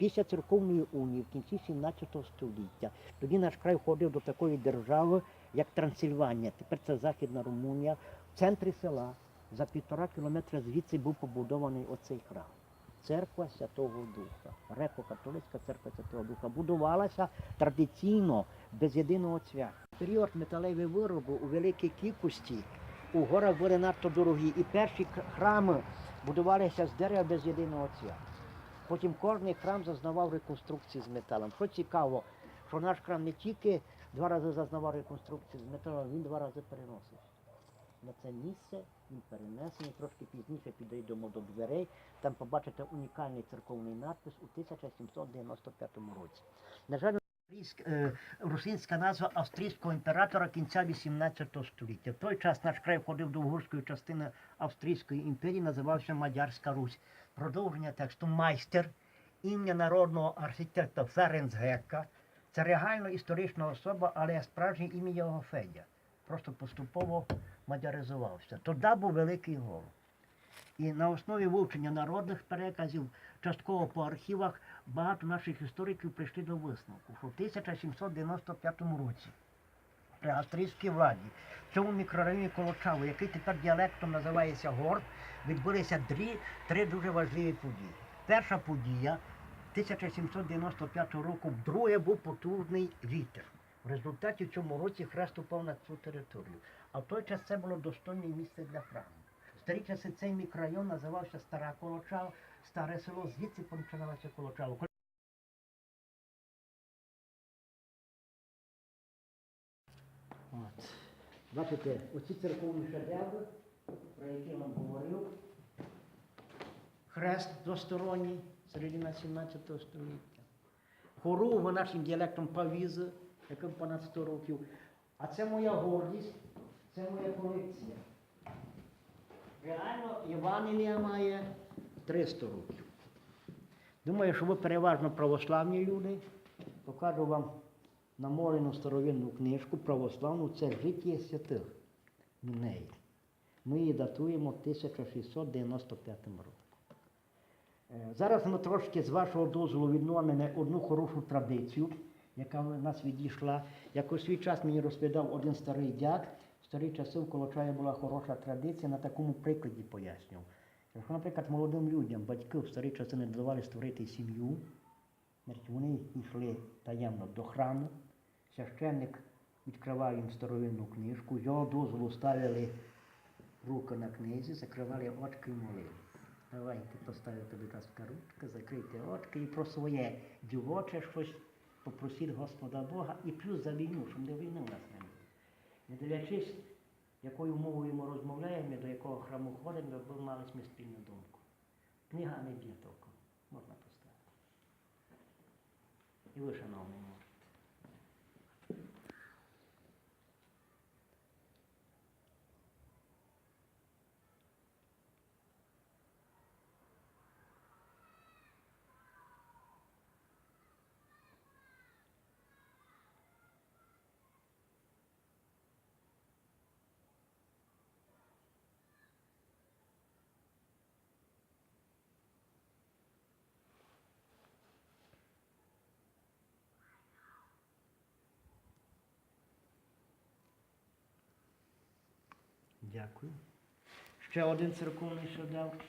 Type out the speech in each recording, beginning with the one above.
Після церковної унії в кінці 17 століття тоді наш край входив до такої держави, як Трансильванія. Тепер це Західна Румунія. В центрі села за півтора кілометра звідси був побудований оцей храм. Церква Святого Духа, греко-католицька церква Святого Духа, будувалася традиційно без єдиного цвяху. Період металеві вироби у великій кількості у горах були надто дорогі, і перші храми будувалися з дерева без єдиного цвяху. Потім кожний храм зазнавав реконструкції з металом. Що цікаво, що наш храм не тільки два рази зазнавав реконструкції з металом, він два рази переносився. На це місце він перенесений, трошки пізніше підійдемо до дверей. Там побачите унікальний церковний надпис у 1795 році. На жаль, австрійськ- е, русинська назва австрійського імператора кінця 18 століття. В той час наш край входив до угорської частини Австрійської імперії, називався Мадярська Русь. Продовження тексту майстер, ім'я народного архітектора Ференц Гека. Це реально історична особа, але справжнє ім'я його Федя. Просто поступово мадяризувався. Тоді був великий голод. І на основі вивчення народних переказів, частково по архівах, багато наших істориків прийшли до висновку, що в 1795 році австрійській владі в цьому мікрорайоні Колочаву, який тепер діалектом називається Горб, відбулися дві, три дуже важливі події. Перша подія 1795 року, вдруге був потужний вітер. В результаті в цьому році хрест упав на цю територію. А в той час це було достойне місце для храму. В старі часи цей мікрорайон називався Стара Колочава, старе село, звідси починалося Колочаво. Бачите, оці церковні шедеври, про які вам говорив. Хрест двосторонній, середина 17 століття. Хору нашим діалектом павізи, яким понад 100 років. А це моя гордість, це моя колекція. Реально Євангелія має 300 років. Думаю, що ви переважно православні люди. Покажу вам наморену старовинну книжку православну, це життя святих Мінеї. Ми її датуємо 1695 роком. Е, Зараз ми трошки з вашого дозволу відновимо одну хорошу традицію, яка в нас відійшла. Як у свій час мені розповідав один старий дяк, в старі часи в Колочаї була хороша традиція, на такому прикладі пояснював. Якщо, наприклад, молодим людям батьки в старі часи не давали створити сім'ю, вони йшли таємно до храму, священник відкривав їм старовинну книжку, його дозволу ставили руки на книзі, закривали очки і молили. Давайте поставите, будь ласка, ручки, закрийте очки і про своє дівоче щось попросіть Господа Бога і плюс за війну, щоб не війни у нас не було. Не дивлячись, якою мовою ми розмовляємо, до якого храму ходимо, аби мали ми спільну думку. Книга не б'є толком, можна поставити. І ви, шановний, можете. Дякую. Ще один церковний шедевр.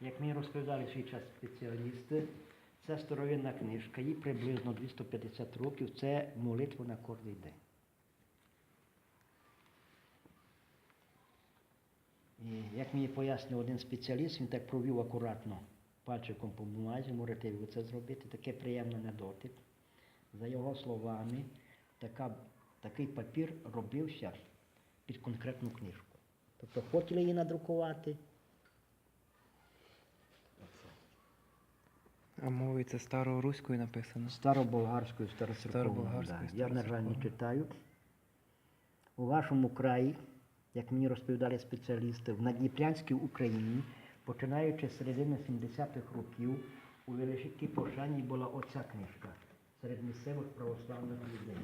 Як мені розповідали свій час спеціалісти, це старовинна книжка, їй приблизно 250 років, це молитва на кожний день. І як мені пояснив один спеціаліст, він так провів акуратно пальчиком по бумазі, можете ви це зробити, таке приємне на. За його словами, така, такий папір робився під конкретну книжку. Тобто хотіли її надрукувати. А мовою це староруською написано. Староболгарською, староцерковною. Староболгарською, да. Я, на жаль, не читаю. У вашому краї, як мені розповідали спеціалісти, в Надніпрянській Україні, починаючи з середини 70-х років, у великій пошані була оця книжка серед місцевих православних людей.